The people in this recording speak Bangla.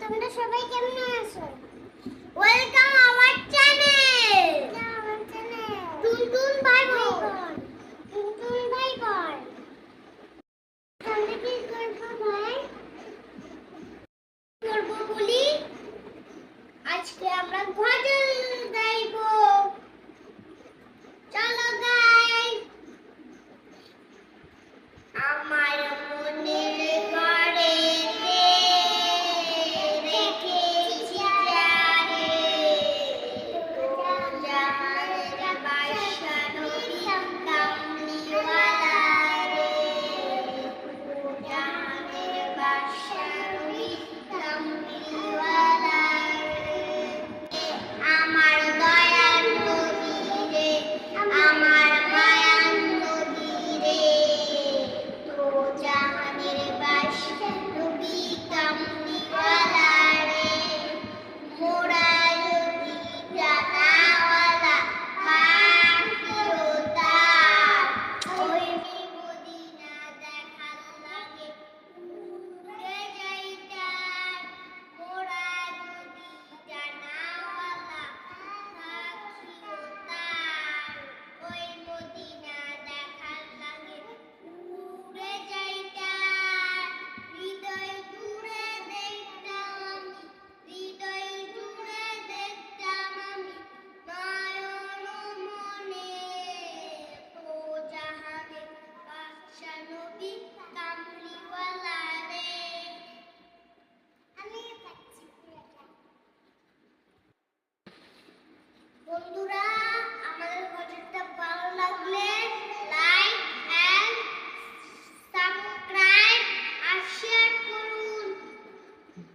তোমরা সবাই কেমন আছো? ওয়েলকাম আওয়ার চ্যানেল টুনটুন ভাই টুনটুন ভাই কি ভাই বলি? আজকে আমরা ভজন বন্ধুরা